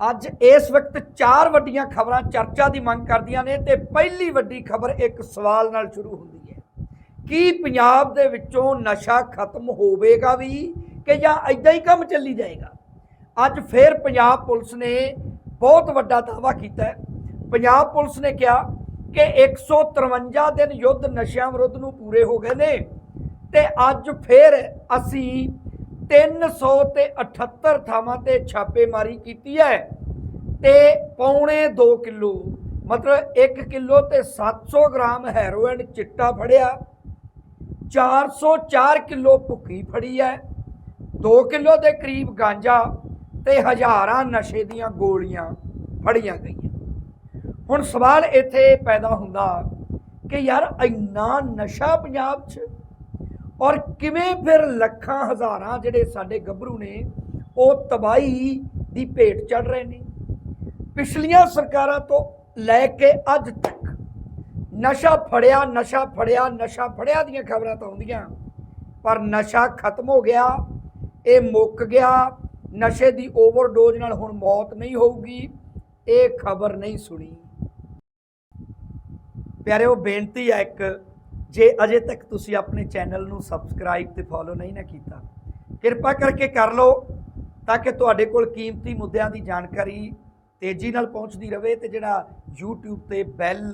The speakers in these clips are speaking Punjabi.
ਅੱਜ ਇਸ ਵਕਤ ਚਾਰ ਵੱਡੀਆਂ ਖਬਰਾਂ ਚਰਚਾ ਦੀ ਮੰਗ ਕਰਦੀਆਂ ਨੇ ਤੇ ਪਹਿਲੀ ਵੱਡੀ ਖਬਰ ਇੱਕ ਸਵਾਲ ਨਾਲ ਸ਼ੁਰੂ ਹੁੰਦੀ ਹੈ। ਕੀ ਪੰਜਾਬ ਦੇ ਵਿੱਚੋਂ ਨਸ਼ਾ ਖਤਮ ਹੋਵੇਗਾ ਵੀ ਕਿ ਜਾਂ ਇਦਾਂ ਹੀ ਕੰਮ ਚੱਲੀ ਜਾਏਗਾ? ਅੱਜ ਫੇਰ ਪੰਜਾਬ ਪੁਲਿਸ ਨੇ ਬਹੁਤ ਵੱਡਾ ਦਾਅਵਾ ਕੀਤਾ ਪੰਜਾਬ ਪੁਲਿਸ ਨੇ ਕਿਹਾ ਕਿ 153 ਦਿਨ ਯੁੱਧ ਨਸ਼ਿਆਂ ਵਿਰੁੱਧ ਨੂੰ ਪੂਰੇ ਹੋ ਗਏ ਨੇ ਤੇ ਅੱਜ ਫੇਰ ਅਸੀਂ 300 ਤੇ 78 ਥਾਵਾਂ ਤੇ ਛਾਪੇਮਾਰੀ ਕੀਤੀ ਹੈ ਤੇ ਪੌਣੇ 2 ਕਿਲੋ, ਮਤਲਬ 1 ਕਿਲੋ ਤੇ 700 ਗ੍ਰਾਮ ਹੈਰੋਇਨ ਚਿੱਟਾ ਫੜਿਆ 404 ਕਿਲੋ ਭੁੱਕੀ ਫੜੀ ਹੈ 2 ਕਿਲੋ ਦੇ ਕਰੀਬ ਗਾਂਜਾ ਤੇ ਹਜ਼ਾਰਾਂ ਨਸ਼ੇ ਦੀਆਂ ਗੋਲੀਆਂ ਫੜੀਆਂ ਗਈਆਂ। ਹੁਣ ਸਵਾਲ ਇੱਥੇ ਪੈਦਾ ਹੁੰਦਾ ਕਿ ਯਾਰ ਇੰਨਾ ਨਸ਼ਾ ਪੰਜਾਬ 'ਚ ਔਰ ਕਿਵੇਂ ਫਿਰ ਲੱਖਾਂ ਹਜ਼ਾਰਾਂ ਜਿਹੜੇ ਸਾਡੇ ਗੱਭਰੂ ਨੇ, ਉਹ ਤਬਾਹੀ ਦੀ ਭੇਟ ਚੜ ਰਹੇ ਨੇ। ਪਿਛਲੀਆਂ ਸਰਕਾਰਾਂ ਤੋਂ ਲੈ ਕੇ ਅੱਜ ਤੱਕ ਨਸ਼ਾ ਫੜਿਆ ਨਸ਼ਾ ਫੜਿਆ ਨਸ਼ਾ ਫੜਿਆ ਦੀਆਂ ਖਬਰਾਂ ਤਾਂ ਆਉਂਦੀਆਂ। ਪਰ ਨਸ਼ਾ ਖਤਮ ਹੋ ਗਿਆ, ਇਹ ਮੁੱਕ ਗਿਆ, ਨਸ਼ੇ ਦੀ ਓਵਰਡੋਜ਼ ਨਾਲ ਹੁਣ ਮੌਤ ਨਹੀਂ ਹੋਊਗੀ, ਇਹ ਖਬਰ ਨਹੀਂ ਸੁਣੀ। ਪਿਆਰੇ ਉਹ ਬੇਨਤੀ ਹੈ ਇੱਕ ਜੇ ਅਜੇ ਤੱਕ ਤੁਸੀਂ ਆਪਣੇ ਚੈਨਲ ਨੂੰ ਸਬਸਕ੍ਰਾਈਬ ਤੇ ਫੋਲੋ ਨਹੀਂ ਨਾ ਕੀਤਾ, ਕਿਰਪਾ ਕਰਕੇ ਕਰ ਲਓ ਤਾਂ ਕਿ ਤੁਹਾਡੇ ਕੋਲ ਕੀਮਤੀ ਮੁੱਦਿਆਂ ਦੀ ਜਾਣਕਾਰੀ ਤੇਜ਼ੀ ਨਾਲ ਪਹੁੰਚਦੀ ਰਹੇ ਤੇ ਜਿਹੜਾ YouTube ਤੇ ਬੈਲ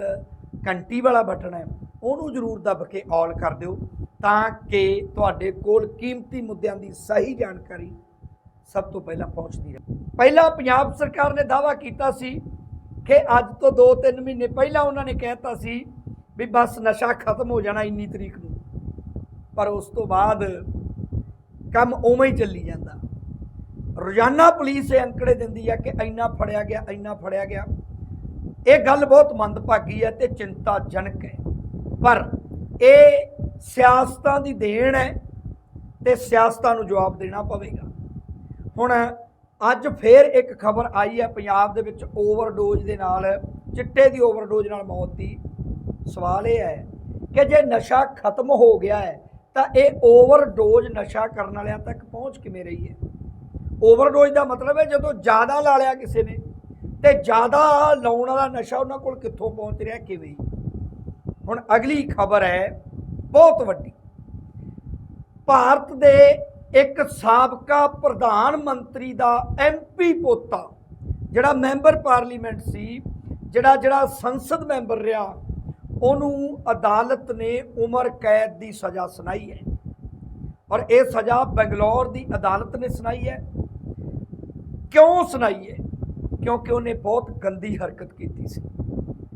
ਘੰਟੀ ਵਾਲਾ ਬਟਨ ਹੈ, ਉਹਨੂੰ ਜ਼ਰੂਰ ਦੱਬ ਕੇ ਆਲ ਕਰ ਦਿਓ ਤਾਂ ਕਿ ਤੁਹਾਡੇ ਕੋਲ ਕੀਮਤੀ ਮੁੱਦਿਆਂ ਦੀ ਸਹੀ ਜਾਣਕਾਰੀ ਸਭ ਤੋਂ ਪਹਿਲਾਂ ਪਹੁੰਚਦੀ ਰਹੇ ਪਹਿਲਾਂ ਪੰਜਾਬ ਸਰਕਾਰ ਨੇ ਦਾਅਵਾ ਕੀਤਾ ਸੀ ਕਿ ਅੱਜ ਤੋਂ 2-3 ਮਹੀਨੇ ਪਹਿਲਾਂ ਉਹਨਾਂ ਨੇ ਕਹਿਤਾ ਸੀ ਵੀ ਬਸ ਨਸ਼ਾ ਖਤਮ ਹੋ ਜਾਣਾ ਇੰਨੀ ਤਰੀਕ ਨੂੰ। ਪਰ ਉਸ ਤੋਂ ਬਾਅਦ ਕੰਮ ਉਵੇਂ ਹੀ ਚੱਲੀ ਜਾਂਦਾ। ਰੋਜ਼ਾਨਾ ਪੁਲਿਸ ਇਹ ਅੰਕੜੇ ਦਿੰਦੀ ਆ ਕਿ ਇੰਨਾ ਫੜਿਆ ਗਿਆ, ਇੰਨਾ ਫੜਿਆ ਗਿਆ। ਇਹ ਗੱਲ ਬਹੁਤ ਮੰਦਭਾਗੀ ਹੈ ਤੇ ਚਿੰਤਾਜਨਕ ਹੈ। ਪਰ ਇਹ ਸਿਆਸਤਾਂ ਦੀ ਦੇਣ ਹੈ ਤੇ ਸਿਆਸਤਾਂ ਨੂੰ ਜਵਾਬ ਦੇਣਾ ਪਵੇਗਾ। ਹੁਣ ਅੱਜ ਫੇਰ ਇੱਕ ਖਬਰ ਆਈ ਹੈ ਪੰਜਾਬ ਦੇ ਵਿੱਚ ਓਵਰਡੋਜ਼ ਦੇ ਨਾਲ, ਚਿੱਟੇ ਦੀ ਓਵਰਡੋਜ਼ ਨਾਲ ਮੌਤ ਦੀ। ਸਵਾਲ ਇਹ ਹੈ ਕਿ ਜੇ ਨਸ਼ਾ ਖਤਮ ਹੋ ਗਿਆ ਹੈ, ਤਾਂ ਇਹ ਓਵਰਡੋਜ਼ ਨਸ਼ਾ ਕਰਨ ਵਾਲਿਆਂ ਤੱਕ ਪਹੁੰਚ ਕਿਵੇਂ ਰਹੀ ਹੈ? ਓਵਰਡੋਜ਼ ਦਾ ਮਤਲਬ ਹੈ ਜਦੋਂ ਜ਼ਿਆਦਾ ਲਾ ਲਿਆ ਕਿਸੇ ਨੇ, ਤੇ ਜ਼ਿਆਦਾ ਲਾਉਣ ਵਾਲਾ ਨਸ਼ਾ ਉਹਨਾਂ ਕੋਲ ਕਿੱਥੋਂ ਪਹੁੰਚ ਰਿਹਾ, ਕਿਵੇਂ? ਹੁਣ ਅਗਲੀ ਖਬਰ ਹੈ, ਬਹੁਤ ਵੱਡੀ। ਭਾਰਤ ਦੇ ਇੱਕ ਸਾਬਕਾ ਪ੍ਰਧਾਨ ਮੰਤਰੀ ਦਾ ਐਮਪੀ ਪੋਤਾ, ਜਿਹੜਾ ਮੈਂਬਰ ਪਾਰਲੀਮੈਂਟ ਸੀ, ਜਿਹੜਾ ਜਿਹੜਾ ਸੰਸਦ ਮੈਂਬਰ ਰਿਹਾ ਉਹਨੂੰ ਅਦਾਲਤ ਨੇ ਉਮਰ ਕੈਦ ਦੀ ਸਜ਼ਾ ਸੁਣਾਈ ਹੈ। ਔਰ ਇਹ ਸਜ਼ਾ ਬੰਗਲੌਰ ਦੀ ਅਦਾਲਤ ਨੇ ਸੁਣਾਈ ਹੈ। ਕਿਉਂ ਸੁਣਾਈ ਹੈ? ਕਿਉਂਕਿ ਉਹਨੇ ਬਹੁਤ ਗੰਦੀ ਹਰਕਤ ਕੀਤੀ ਸੀ।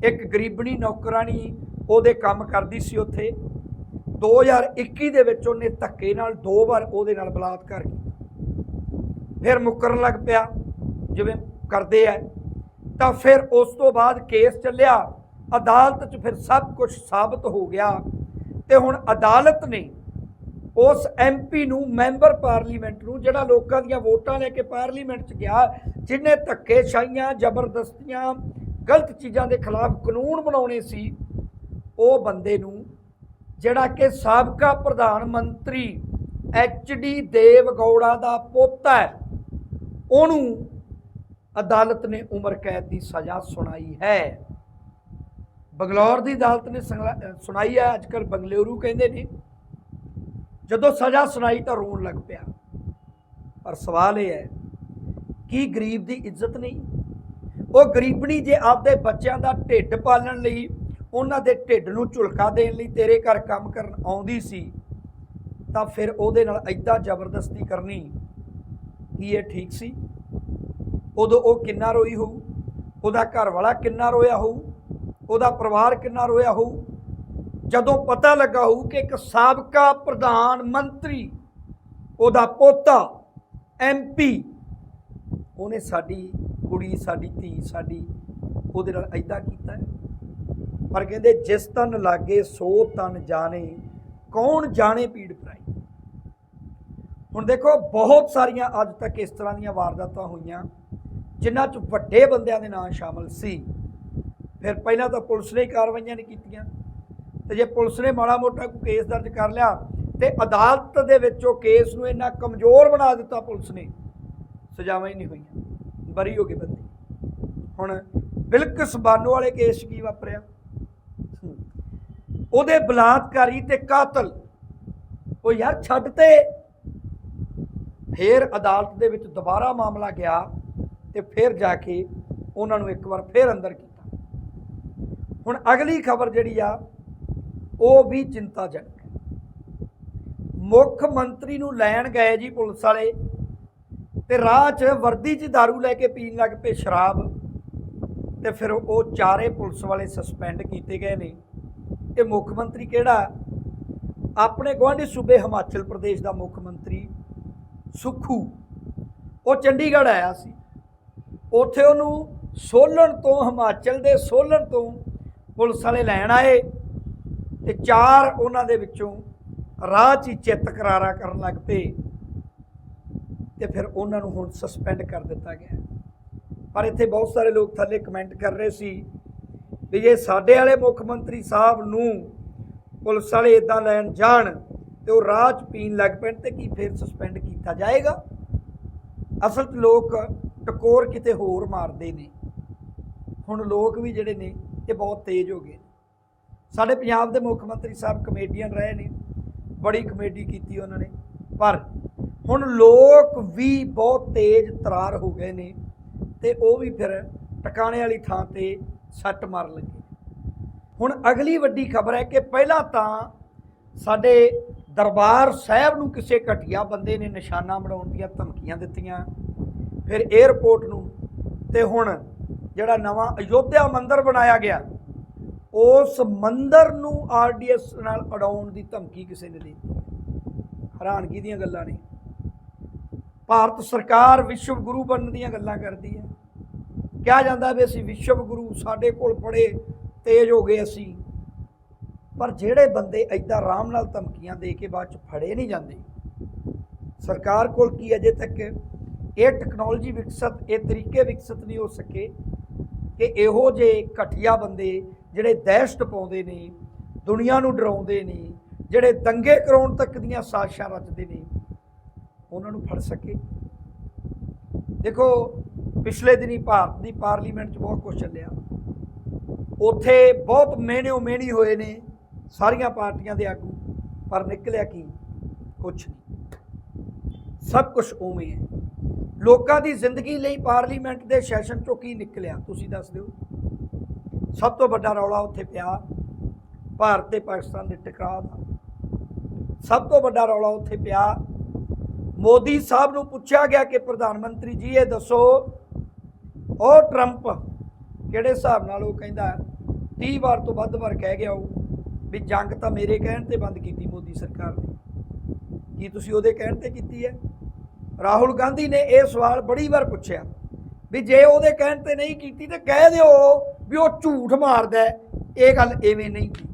ਇੱਕ ਗਰੀਬਣੀ ਨੌਕਰਾਨੀ ਉਹਦੇ ਕੰਮ ਕਰਦੀ ਸੀ ਉੱਥੇ। 2021 ਦੇ ਵਿੱਚ ਉਹਨੇ ਧੱਕੇ ਨਾਲ ਦੋ ਵਾਰ ਉਹਦੇ ਨਾਲ ਬਲਾਤਕਾਰ ਕੀਤਾ। ਫਿਰ ਮੁੱਕਰਨ ਲੱਗ ਪਿਆ। ਜਿਵੇਂ ਕਰਦੇ ਆ। ਤਾਂ ਫਿਰ ਉਸ ਤੋਂ ਬਾਅਦ ਕੇਸ ਚੱਲਿਆ। ਅਦਾਲਤ 'ਚ ਫਿਰ ਸਭ ਕੁਝ ਸਾਬਤ ਹੋ ਗਿਆ ਤੇ ਹੁਣ ਅਦਾਲਤ ਨੇ ਉਸ ਐਮਪੀ ਨੂੰ, ਮੈਂਬਰ ਪਾਰਲੀਮੈਂਟ ਨੂੰ, ਜਿਹੜਾ ਲੋਕਾਂ ਦੀਆਂ ਵੋਟਾਂ ਲੈ ਕੇ ਪਾਰਲੀਮੈਂਟ 'ਚ ਗਿਆ, ਜਿਨੇ ਧੱਕੇ ਸ਼ਾਈਆਂ ਜ਼ਬਰਦਸਤੀਆਂ, ਗਲਤ ਚੀਜ਼ਾਂ ਦੇ ਖਿਲਾਫ ਕਾਨੂੰਨ ਬਣਾਉਣੇ ਸੀ, ਉਹ ਬੰਦੇ ਨੂੰ ਜਿਹੜਾ ਕਿ ਸਾਬਕਾ ਪ੍ਰਧਾਨ ਮੰਤਰੀ ਐਚ ਡੀ ਦੇਵਗੌੜਾ ਦਾ ਪੋਤਾ ਹੈ, ਉਹਨੂੰ ਅਦਾਲਤ ਨੇ ਉਮਰ ਕੈਦ ਦੀ ਸਜ਼ਾ ਸੁਣਾਈ ਹੈ। ਬੰਗਲੌਰ ਦੀ ਅਦਾਲਤ ਨੇ ਸੰਗਲਾ- ਸੁਣਾਈ ਹੈ ਅੱਜਕੱਲ ਬੰਗਲੁਰੂ ਕਹਿੰਦੇ ਨੇ, ਜਦੋਂ ਸਜ਼ਾ ਸੁਣਾਈ ਤਾਂ ਰੋਣ ਲੱਗ ਪਿਆ। ਪਰ ਸਵਾਲ ਇਹ ਹੈ, ਕੀ ਗਰੀਬ ਦੀ ਇੱਜ਼ਤ ਨਹੀਂ? ਉਹ ਗਰੀਬਣੀ ਜੇ ਆਪਦੇ ਬੱਚਿਆਂ ਦਾ ਢਿੱਡ ਪਾਲਣ ਲਈ, ਉਹਨਾਂ ਦੇ ਢਿੱਡ ਨੂੰ ਝੁਲਕਾ ਦੇਣ ਲਈ ਤੇਰੇ ਘਰ ਕੰਮ ਕਰਨ ਆਉਂਦੀ ਸੀ, ਤਾਂ ਫਿਰ ਉਹਦੇ ਨਾਲ ਐਦਾਂ ਜ਼ਬਰਦਸਤੀ ਕਰਨੀ, ਕੀ ਇਹ ਠੀਕ ਸੀ? ਉਦੋਂ ਉਹ ਕਿੰਨਾ ਰੋਈ ਹੋਊ? ਉਹਦਾ ਘਰ ਵਾਲਾ ਕਿੰਨਾ ਰੋਇਆ ਹੋਊ? ਉਹਦਾ ਪਰਿਵਾਰ ਕਿੰਨਾ ਰੋਇਆ ਹੋਊ? ਜਦੋਂ ਪਤਾ ਲੱਗਾ ਹੋਊ ਕਿ ਇੱਕ ਸਾਬਕਾ ਪ੍ਰਧਾਨ ਮੰਤਰੀ, ਉਹਦਾ ਪੋਤਾ ਐਮਪੀ ਉਹਨੇ ਸਾਡੀ ਕੁੜੀ, ਸਾਡੀ ਧੀ, ਸਾਡੀ, ਉਹਦੇ ਨਾਲ ਐਦਾਂ ਕੀਤਾ ਪਰ ਕਹਿੰਦੇ ਜਿਸ ਤਨ ਲਾਗੇ, ਸੋ ਤਨ ਜਾਣੇ, ਕੌਣ ਜਾਣੇ ਪੀੜ ਪਰਾਈ ਹੁਣ ਦੇਖੋ, ਬਹੁਤ ਸਾਰੀਆਂ ਅੱਜ ਤੱਕ ਇਸ ਤਰ੍ਹਾਂ ਦੀਆਂ ਵਾਰਦਾਤਾਂ ਹੋਈਆਂ, ਜਿਨ੍ਹਾਂ 'ਚ ਵੱਡੇ ਬੰਦਿਆਂ ਦੇ ਨਾਂ ਸ਼ਾਮਲ ਸੀ। ਫਿਰ ਪਹਿਲਾਂ ਤਾਂ ਪੁਲਿਸ ਨੇ ਕਾਰਵਾਈਆਂ ਨਹੀਂ ਕੀਤੀਆਂ। ਤੇ ਜੇ ਪੁਲਿਸ ਨੇ ਮਾੜਾ ਮੋਟਾ ਕੋਈ ਕੇਸ ਦਰਜ ਕਰ ਲਿਆ, ਤੇ ਅਦਾਲਤ ਦੇ ਵਿੱਚ ਉਹ ਕੇਸ ਨੂੰ ਇੰਨਾ ਕਮਜ਼ੋਰ ਬਣਾ ਦਿੱਤਾ ਪੁਲਿਸ ਨੇ, ਸਜ਼ਾਵਾਂ ਹੀ ਨਹੀਂ ਹੋਈਆਂ। ਬਰੀ ਹੋ ਗਏ ਬੰਦੇ। ਹੁਣ ਬਿਲਕਸ ਬਾਨੋ ਵਾਲੇ ਕੇਸ ਕੀ ਵਾਪਰਿਆ? ਉਹਦੇ ਬਲਾਤਕਾਰੀ ਤੇ ਕਾਤਲ, ਉਹ ਯਾਰ ਛੱਡ ਤੇ। ਫੇਰ ਅਦਾਲਤ ਦੇ ਵਿੱਚ ਦੁਬਾਰਾ ਮਾਮਲਾ ਗਿਆ ਤੇ ਫਿਰ ਜਾ ਕੇ ਉਹਨਾਂ ਨੂੰ ਇੱਕ ਵਾਰ ਫੇਰ ਅੰਦਰ ਕੀਤਾ। ਹੁਣ ਅਗਲੀ ਖਬਰ ਜਿਹੜੀ ਆ, ਉਹ ਵੀ ਚਿੰਤਾਜਨਕ। ਹੈ ਮੁੱਖ ਮੰਤਰੀ ਨੂੰ ਲੈਣ ਗਏ ਜੀ ਪੁਲਿਸ ਵਾਲੇ ਤੇ ਰਾਹ 'ਚ ਵਰਦੀ 'ਚ दारू ਲੈ ਕੇ ਪੀਣ ਲੱਗ ਪਏ ਸ਼ਰਾਬ ਤੇ ਫਿਰ ਉਹ ਚਾਰੇ ਪੁਲਿਸ ਵਾਲੇ ਸਸਪੈਂਡ ਕੀਤੇ ਗਏ ਨੇ। ਇਹ ਮੁੱਖ ਮੰਤਰੀ ਕਿਹੜਾ? ਆਪਣੇ ਗੁਆਂਢੀ ਸੂਬੇ ਹਿਮਾਚਲ ਪ੍ਰਦੇਸ਼ ਦਾ ਮੁੱਖ ਮੰਤਰੀ ਸੁਖੂ। ਉਹ ਚੰਡੀਗੜ੍ਹ ਆਇਆ ਸੀ। ਉੱਥੇ ਉਹਨੂੰ ਸੋਲਣ ਤੋਂ, ਹਿਮਾਚਲ ਦੇ ਸੋਲਣ ਤੋਂ ਪੁਲਿਸ ਵਾਲੇ ਲੈਣ ਆਏ ਤੇ ਚਾਰ ਉਹਨਾਂ ਦੇ ਵਿੱਚੋਂ ਰਾਹ 'ਚ ਹੀ ਚਿੱਤ ਕਰਾਰਾ ਕਰਨ ਲੱਗ ਪਏ ਤੇ ਫਿਰ ਉਹਨਾਂ ਨੂੰ ਹੁਣ ਸਸਪੈਂਡ ਕਰ ਦਿੱਤਾ ਗਿਆ। ਪਰ ਇੱਥੇ ਬਹੁਤ ਸਾਰੇ ਲੋਕ ਥੱਲੇ ਕਮੈਂਟ ਕਰ ਰਹੇ ਸੀ ਵੀ ਜੇ ਸਾਡੇ ਵਾਲੇ ਮੁੱਖ ਮੰਤਰੀ ਸਾਹਿਬ ਨੂੰ ਪੁਲਿਸ ਵਾਲੇ ਇਦਾਂ ਲੈਣ ਜਾਣ ਤੇ ਉਹ ਰਾਹ 'ਚ ਪੀਣ ਲੱਗ ਪੈਣ ਤੇ ਕੀ ਫਿਰ ਸਸਪੈਂਡ ਕੀਤਾ ਜਾਏਗਾ? ਅਸਲ 'ਚ ਲੋਕ ਟਕੋਰ ਕਿਤੇ ਹੋਰ ਮਾਰਦੇ ਨੇ। ਹੁਣ ਲੋਕ ਵੀ ਜਿਹੜੇ ਨੇ ਇਹ ਬਹੁਤ ਤੇਜ਼ ਹੋ ਗਏ ਸਾਡੇ ਪੰਜਾਬ ਦੇ ਮੁੱਖ ਮੰਤਰੀ ਸਾਹਿਬ ਕਮੇਡੀਅਨ ਰਹੇ ਨੇ, ਬੜੀ ਕਮੇਡੀ ਕੀਤੀ ਉਹਨਾਂ ਨੇ। ਪਰ ਹੁਣ ਲੋਕ ਵੀ ਬਹੁਤ ਤੇਜ਼ ਤਰਾਰ ਹੋ ਗਏ ਨੇ ਤੇ ਉਹ ਵੀ ਫਿਰ ਟਿਕਾਣੇ ਵਾਲੀ ਥਾਂ ਤੇ ਸੱਟ ਮਾਰਨ ਲੱਗੇ ਹੁਣ ਅਗਲੀ ਵੱਡੀ ਖਬਰ ਹੈ ਕਿ ਪਹਿਲਾਂ ਤਾਂ ਸਾਡੇ ਦਰਬਾਰ ਸਾਹਿਬ ਨੂੰ ਕਿਸੇ ਘਟੀਆ ਬੰਦੇ ਨੇ ਨਿਸ਼ਾਨਾ ਬਣਾਉਣ ਦੀਆਂ ਧਮਕੀਆਂ ਦਿੱਤੀਆਂ, ਫਿਰ 에ਅਰਪੋਰਟ ਨੂੰ ਤੇ ਹੁਣ ਜਿਹੜਾ ਨਵਾਂ ਅਯੋਧਿਆ ਮੰਦਿਰ ਬਣਾਇਆ ਗਿਆ, ਉਸ ਮੰਦਿਰ ਨੂੰ ਆਰਡੀਐਸ ਨਾਲ ਅਡਾਉਣ ਦੀ ਧਮਕੀ ਕਿਸੇ ਨੇ ਦਿੱਤੀ। ਹੈਰਾਨਗੀ ਦੀਆਂ ਗੱਲਾਂ ਨੇ। ਭਾਰਤ ਸਰਕਾਰ ਵਿਸ਼ਵ ਗੁਰੂ ਬਣਨ ਦੀਆਂ ਗੱਲਾਂ ਕਰਦੀ ਹੈ। ਕਿਹਾ ਜਾਂਦਾ ਵੀ ਅਸੀਂ ਵਿਸ਼ਵ ਗੁਰੂ ਸਾਡੇ ਕੋਲ ਬੜੇ ਤੇਜ਼ ਹੋ ਗਏ ਅਸੀਂ। ਪਰ ਜਿਹੜੇ ਬੰਦੇ ਐਦਾਂ ਆਰਾਮ ਨਾਲ ਧਮਕੀਆਂ ਦੇ ਕੇ ਬਾਅਦ ਚ ਫੜੇ ਨਹੀਂ ਜਾਂਦੇ, ਸਰਕਾਰ ਕੋਲ ਕੀ ਅਜੇ ਤੱਕ ਇਹ ਟੈਕਨੋਲੋਜੀ ਵਿਕਸਿਤ, ਇਹ ਤਰੀਕੇ ਵਿਕਸਿਤ ਨਹੀਂ ਹੋ ਸਕੇ ਕਿ ਇਹੋ ਜਿਹੇ ਘਟੀਆ ਬੰਦੇ ਜਿਹੜੇ ਦਹਿਸ਼ਤ ਪਾਉਂਦੇ ਨੇ, ਦੁਨੀਆ ਨੂੰ ਡਰਾਉਂਦੇ ਨੇ, ਜਿਹੜੇ ਦੰਗੇ ਕਰਾਉਣ ਤੱਕ ਦੀਆਂ ਸਾਜ਼ਿਸ਼ਾਂ ਰਚਦੇ ਨੇ, ਉਹਨਾਂ ਨੂੰ ਫੜ ਸਕੇ। ਦੇਖੋ, ਪਿਛਲੇ ਦਿਨੀ ਭਾਰਤ ਦੀ ਪਾਰਲੀਮੈਂਟ 'ਚ ਬਹੁਤ ਕੁਝ ਚੱਲਿਆ। ਉੱਥੇ ਬਹੁਤ ਮਿਹਨਿਓ ਮਿਹਣੀ ਹੋਏ ਨੇ ਸਾਰੀਆਂ ਪਾਰਟੀਆਂ ਦੇ ਆਗੂ, ਪਰ ਨਿਕਲਿਆ ਕੀ? ਕੁਝ ਨਹੀਂ। ਸਭ ਕੁਝ ਉਵੇਂ ਹੈ। ਲੋਕਾਂ ਦੀ ਜ਼ਿੰਦਗੀ ਲਈ ਪਾਰਲੀਮੈਂਟ ਦੇ ਸੈਸ਼ਨ 'ਚੋਂ ਕੀ ਨਿਕਲਿਆ? ਤੁਸੀਂ ਦੱਸ ਦਿਓ। ਸਭ ਤੋਂ ਵੱਡਾ ਰੌਲਾ ਉੱਥੇ ਪਿਆ। ਭਾਰਤ ਤੇ ਪਾਕਿਸਤਾਨ ਦੇ ਟਕਰਾਅ ਦਾ। ਸਭ ਤੋਂ ਵੱਡਾ ਰੌਲਾ ਉੱਥੇ ਪਿਆ। ਮੋਦੀ ਸਾਹਿਬ ਨੂੰ ਪੁੱਛਿਆ ਗਿਆ ਕਿ ਪ੍ਰਧਾਨ ਮੰਤਰੀ ਜੀ, ਇਹ ਦੱਸੋ, ਉਹ ਟਰੰਪ ਕਿਹੜੇ ਹਿਸਾਬ ਨਾਲ ਉਹ ਕਹਿੰਦਾ 30 ਵਾਰ ਤੋਂ ਵੱਧ ਵਾਰ ਕਹਿ ਗਿਆ ਉਹ ਵੀ ਜੰਗ ਤਾਂ ਮੇਰੇ ਕਹਿਣ ਤੇ ਬੰਦ ਕੀਤੀ ਮੋਦੀ ਸਰਕਾਰ ਨੇ। ਕੀ ਤੁਸੀਂ ਉਹਦੇ ਕਹਿਣ ਤੇ ਕੀਤੀ ਹੈ? ਰਾਹੁਲ ਗਾਂਧੀ ਨੇ ਇਹ ਸਵਾਲ ਬੜੀ ਵਾਰ ਪੁੱਛਿਆ ਵੀ ਜੇ ਉਹਦੇ ਕਹਿਣ ਤੇ ਨਹੀਂ ਕੀਤੀ ਤੇ ਕਹਿ ਦਿਓ ਵੀ ਉਹ ਝੂਠ ਮਾਰਦਾ ਇਹ ਗੱਲ ਐਵੇਂ ਨਹੀਂ ਕੀ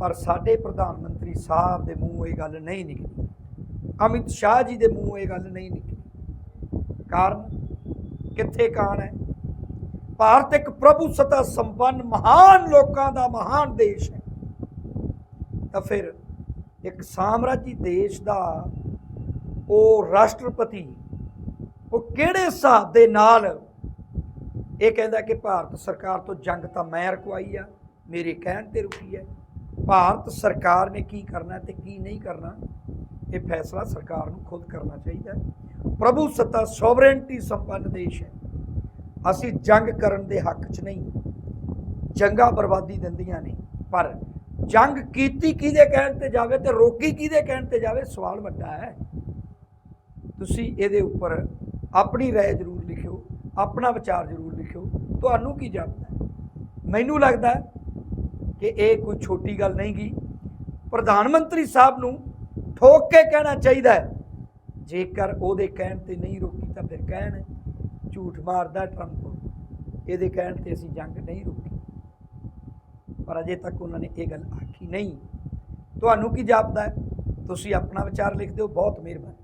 ਪਰ ਸਾਡੇ ਪ੍ਰਧਾਨ ਮੰਤਰੀ ਸਾਹਿਬ ਦੇ ਮੂੰਹ ਇਹ ਗੱਲ ਨਹੀਂ ਨਿਕਲੀ। ਅਮਿਤ ਸ਼ਾਹ ਜੀ ਦੇ ਮੂੰਹ ਇਹ ਗੱਲ ਨਹੀਂ ਨਿਕਲੀ। ਕਾਰਨ ਕਿੱਥੇ ਕਾਣ ਹੈ? ਭਾਰਤ ਇੱਕ ਪ੍ਰਭੂ ਸਤਾ ਸੰਪੰਨ ਮਹਾਨ ਲੋਕਾਂ ਦਾ ਮਹਾਨ ਦੇਸ਼ ਹੈ। ਤਾਂ ਫਿਰ ਇੱਕ ਸਾਮਰਾਜੀ ਦੇਸ਼ ਦਾ ਉਹ ਰਾਸ਼ਟਰਪਤੀ, ਉਹ ਕਿਹੜੇ ਹਿਸਾਬ ਦੇ ਨਾਲ ਇਹ ਕਹਿੰਦਾ ਕਿ ਭਾਰਤ ਸਰਕਾਰ ਤੋਂ ਜੰਗ ਤਾਂ ਮੈਂ ਰਕਵਾਈ ਆ, ਮੇਰੇ ਕਹਿਣ ਤੇ ਰੁਕੀ ਹੈ। ਭਾਰਤ ਸਰਕਾਰ ਨੇ ਕੀ ਕਰਨਾ ਤੇ ਕੀ ਨਹੀਂ ਕਰਨਾ, ਇਹ ਫੈਸਲਾ ਸਰਕਾਰ ਨੂੰ ਖੁਦ ਕਰਨਾ ਚਾਹੀਦਾ ਹੈ। ਪ੍ਰਭੂ ਸੱਤਾ ਸੋਵਰੇਨਟੀ ਸੰਪੰਨ ਦੇਸ਼ ਹੈ। ਅਸੀਂ ਜੰਗ ਕਰਨ ਦੇ ਹੱਕ 'ਚ ਨਹੀਂ, ਜੰਗਾਂ ਬਰਬਾਦੀ ਦਿੰਦੀਆਂ ਨੇ, ਪਰ ਜੰਗ ਕੀਤੀ ਕਿਹਦੇ ਕਹਿਣ ਤੇ ਜਾਵੇ ਤੇ ਰੋਕੀ ਕਿਹਦੇ ਕਹਿਣ ਤੇ ਜਾਵੇ, ਸਵਾਲ ਵੱਡਾ ਹੈ। ਤੁਸੀਂ ਇਹਦੇ ਉੱਪਰ ਆਪਣੀ رائے ਜ਼ਰੂਰ ਲਿਖਿਓ ਆਪਣਾ ਵਿਚਾਰ ਜ਼ਰੂਰ ਲਿਖਿਓ ਤੁਹਾਨੂੰ ਕੀ ਜਾਪਦਾ ਹੈ? ਮੈਨੂੰ ਲੱਗਦਾ ਹੈ ਕਿ ਇਹ ਕੋਈ ਛੋਟੀ ਗੱਲ ਨਹੀਂ ਗੀ ਪ੍ਰਧਾਨ ਮੰਤਰੀ ਸਾਹਿਬ ਨੂੰ ਠੋਕ ਕੇ ਕਹਿਣਾ ਚਾਹੀਦਾ ਹੈ ਜੇਕਰ ਉਹਦੇ ਕਹਿਣ ਤੇ ਨਹੀਂ ਰੋਕੀ ਤਾਂ ਫਿਰ ਕਹਿਣ ਝੂਠ ਮਾਰਦਾ ਟਰੰਪ ਇਹਦੇ ਕਹਿਣ ਤੇ ਅਸੀਂ ਜੰਗ ਨਹੀਂ ਰੋਕੀ ਪਰ ਅਜੇ ਤੱਕ ਉਹਨਾਂ ਨੇ ਇਹ ਗੱਲ ਆਖੀ ਨਹੀਂ ਤੁਹਾਨੂੰ ਕੀ ਜਾਪਦਾ ਹੈ ਤੁਸੀਂ ਆਪਣਾ ਵਿਚਾਰ ਲਿਖ ਦਿਓ ਬਹੁਤ ਮਿਹਰਬਾਨੀ